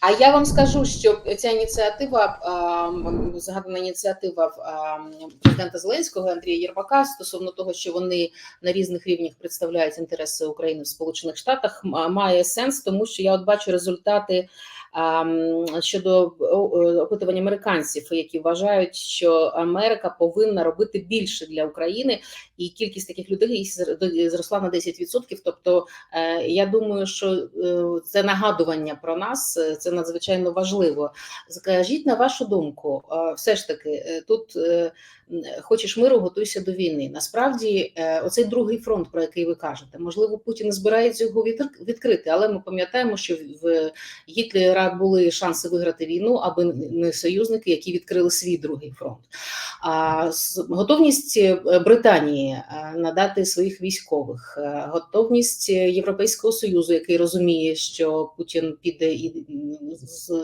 А я вам скажу, що ця ініціатива, загадана ініціатива президента Зеленського Андрія Єрмака стосовно того, що вони на різних рівнях представляють інтереси України в Сполучених Штатах, має сенс, тому що я от бачу результати щодо опитувань американців, які вважають, що Америка повинна робити більше для України, і кількість таких людей зр- зросла на 10%. Тобто, е, я думаю, що е, це нагадування про нас, е, це надзвичайно важливо. Скажіть на вашу думку, все ж таки, тут хочеш миру, готуйся до війни. Насправді, оцей другий фронт, про який ви кажете, можливо, Путін збирається його відкрити, але ми пам'ятаємо, що в Гітлера були шанси виграти війну, аби не союзники, які відкрили свій другий фронт. А готовність е, Британії е, надати своїх військових, е, готовність Європейського союзу, який розуміє, що Путін піде і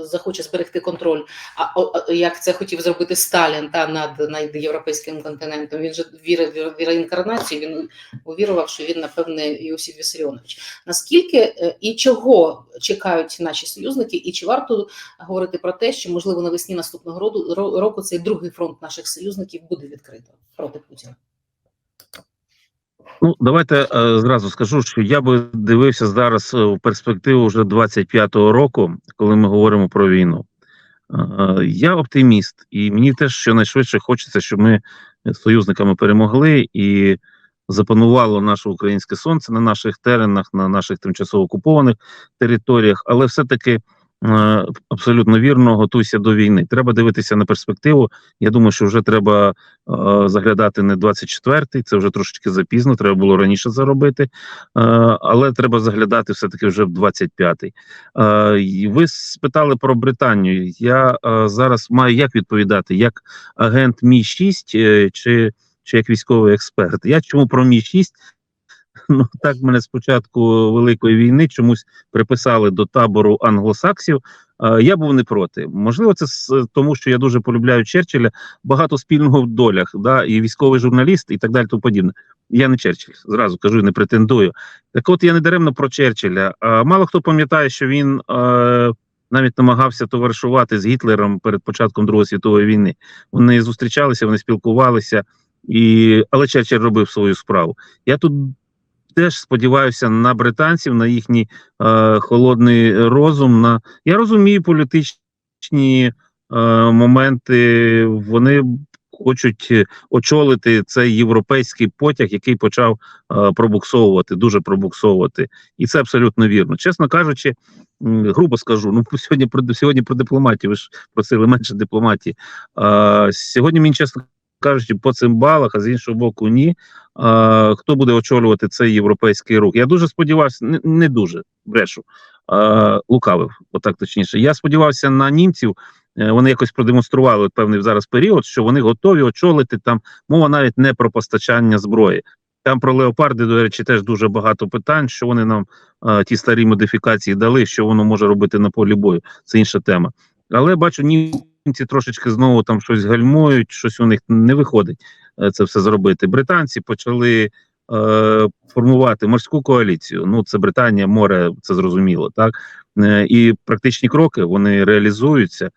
захоче зберегти контроль. А як це хотів зробити Сталін та над, над європейським континентом? Він же вірив в реінкарнацію. Він увірував, що він напевне Іосиф Вісаріонович. Наскільки і чого чекають наші союзники, і чи варто говорити про те, що можливо навесні наступного року, року цей другий фронт наших союзників буде відкрито проти Путіна? Ну, давайте е, зразу скажу, що я би дивився зараз е, в перспективу вже 25-го року, коли ми говоримо про війну. Е, я оптиміст, і мені теж щонайшвидше хочеться, щоб ми з союзниками перемогли і запанувало наше українське сонце на наших теренах, на наших тимчасово окупованих територіях, але все-таки. Е, Абсолютно вірно, готуйся до війни. Треба дивитися на перспективу. Я думаю, що вже треба е, заглядати не 24-й, це вже трошечки запізно, треба було раніше заробити, е, але треба заглядати все-таки вже в 25-й. Е, ви спитали про Британію. Я зараз маю як відповідати, як агент Мі 6 е, чи, чи як військовий експерт. Я чому про Мі 6 Ну так мене з початку великої війни чомусь приписали до табору англосаксів. Е, Я був не проти. Можливо, це з- тому, що я дуже полюбляю Черчилля, багато спільного в долях, да, і військовий журналіст, і так далі. Тому подібне. Я не Черчилль, зразу кажу, не претендую. Так, от я не даремно про Черчилля. А мало хто пам'ятає, що він е, навіть намагався товаришувати з Гітлером перед початком Другої світової війни. Вони зустрічалися, вони спілкувалися, і але Черчилль робив свою справу. Я тут теж сподіваюся на британців, на їхній е, холодний розум. На я розумію політичні е, моменти. Вони хочуть очолити цей європейський потяг, який почав е, пробуксовувати, дуже пробуксовувати, і це абсолютно вірно. Чесно кажучи, грубо скажу. Ну сьогодні про сьогодні про дипломатію. Ви ж просили менше дипломатії. Е, сьогодні мені чесно кажучи, по цим балах, а з іншого боку, ні. А, хто буде очолювати цей європейський рух? Я дуже сподівався, не, не дуже брешу, а, лукавив, отак точніше. Я сподівався на німців. е, Вони якось продемонстрували певний зараз період, що вони готові очолити там. Мова навіть не про постачання зброї. Там про леопарди, до речі, теж дуже багато питань. Що вони нам е, ті старі модифікації дали, що воно може робити на полі бою. Це інша тема. Але бачу, німці трошечки знову там щось гальмують, щось у них не виходить е, це все зробити. Британці почали е, формувати морську коаліцію. Ну, це Британія, море, це зрозуміло, так е, і практичні кроки вони реалізуються. Е,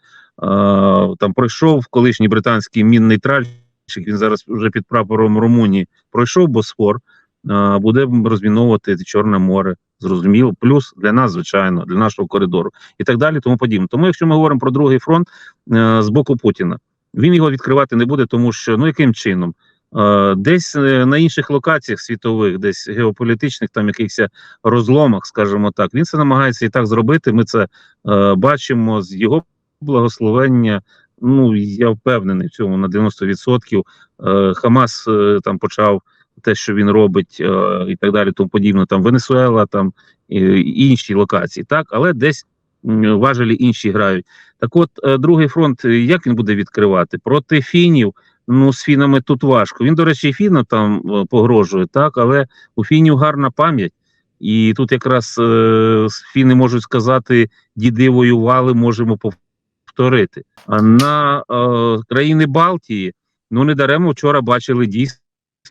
там пройшов колишній британський мінний тральщик. Він зараз вже під прапором Румунії пройшов Босфор, е, буде розміновувати Чорне море. Зрозуміло, плюс для нас, звичайно, для нашого коридору і так далі. Тому подібне. Тому, якщо ми говоримо про другий фронт е, з боку Путіна, він його відкривати не буде, тому що ну яким чином? Е, Десь е, на інших локаціях світових, десь геополітичних, там якихось розломах, скажімо так, він це намагається і так зробити. Ми це е, бачимо з його благословення. Ну я впевнений в цьому на 90%. Е, Хамас е, там почав те, що він робить, е, і так далі, тому подібне. Там Венесуела, там е, інші локації, так, але десь важелі інші грають. Так, от е, другий фронт, е, як він буде відкривати проти фінів? Ну, з фінами тут важко. Він, до речі, і фінам там е, погрожує, так, але у фінів гарна пам'ять. І тут якраз е, фіни можуть сказати: діди воювали, можемо повторити. А на е, країни Балтії, ну не даремо вчора бачили дійсно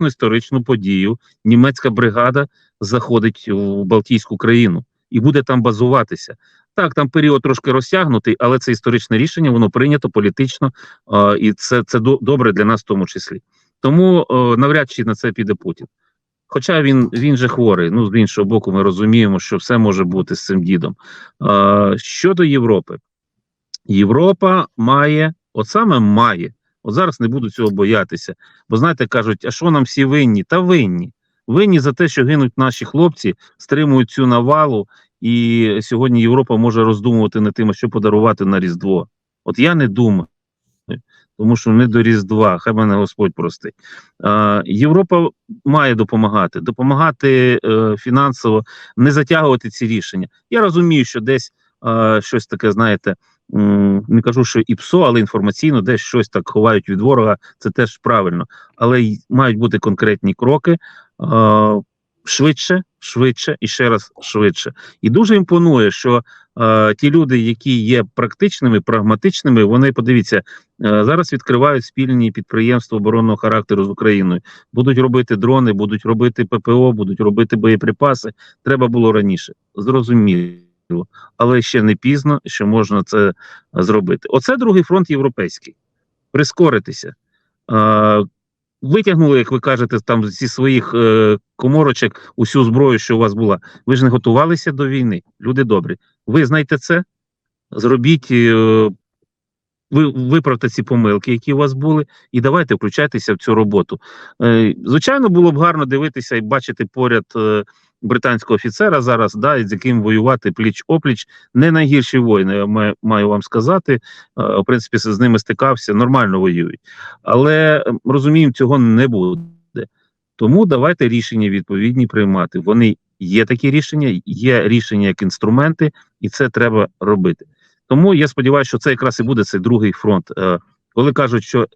історичну подію. Німецька бригада заходить в Балтійську країну і буде там базуватися. так, там період трошки розтягнутий, але це історичне рішення, воно прийнято політично, е, і це, це до- добре для нас в тому числі. Тому е, навряд чи на це піде Путін. Хоча він, він же хворий. Ну, з іншого боку, ми розуміємо, що все може бути з цим дідом. Е, щодо Європи, Європа має, от саме має, от зараз не буду цього боятися. Бо знаєте, кажуть, а що нам всі винні? Та винні. Винні за те, що гинуть наші хлопці, стримують цю навалу, і сьогодні Європа може роздумувати над тим, що подарувати на Різдво. От я не думаю, тому що не до Різдва, хай мене Господь простить. Е, Європа має допомагати, допомагати е, фінансово, не затягувати ці рішення. Я розумію, що десь щось таке, знаєте, не кажу, що і псо, але інформаційно десь щось так ховають від ворога. Це теж правильно. Але й мають бути конкретні кроки. Швидше, швидше і ще раз швидше. І дуже імпонує, що ті люди, які є практичними, прагматичними, вони подивіться, е, зараз відкривають спільні підприємства оборонного характеру з Україною. Будуть робити дрони, будуть робити ППО, будуть робити боєприпаси. Треба було раніше. Зрозуміло, але ще не пізно, що можна це зробити. Оце другий фронт європейський. Прискоритися. Е, Витягнули, як ви кажете, там зі своїх е, коморочок усю зброю, що у вас була. Ви ж не готувалися до війни. Люди добрі. Ви знаєте це? Зробіть, е, ви виправте ці помилки, які у вас були, і давайте включайтеся в цю роботу. Е, звичайно, було б гарно дивитися і бачити поряд е, британського офіцера зараз, да, з яким воювати пліч опліч. Не найгірші воїни, маю, вам сказати. Е, в принципі, з ними стикався, нормально воюють. Але е, розуміємо, цього не буде. Тому давайте рішення відповідні приймати. Вони є такі рішення, є рішення як інструменти, і це треба робити. Тому я сподіваюся, що це якраз і буде цей другий фронт. Е, коли кажуть, що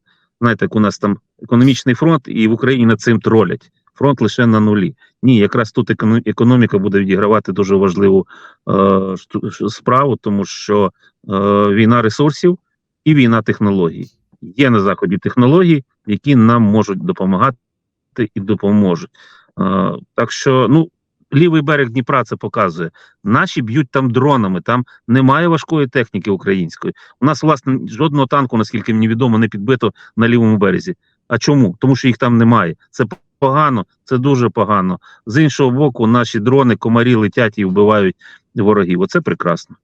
знаєте, як у нас там економічний фронт, і в Україні над цим тролять. Фронт лише на нулі. Ні, якраз тут економ- економіка буде відігравати дуже важливу е, справу, тому що е, війна ресурсів і війна технологій. Є на заході технології, які нам можуть допомагати і допоможуть. Е, так що, ну, лівий берег Дніпра це показує. Наші б'ють там дронами, там немає важкої техніки української. У нас, власне, жодного танку, наскільки мені відомо, не підбито на лівому березі. А чому? Тому що їх там немає. Це погано, це дуже погано. З іншого боку, наші дрони комарі летять і вбивають ворогів. Оце прекрасно.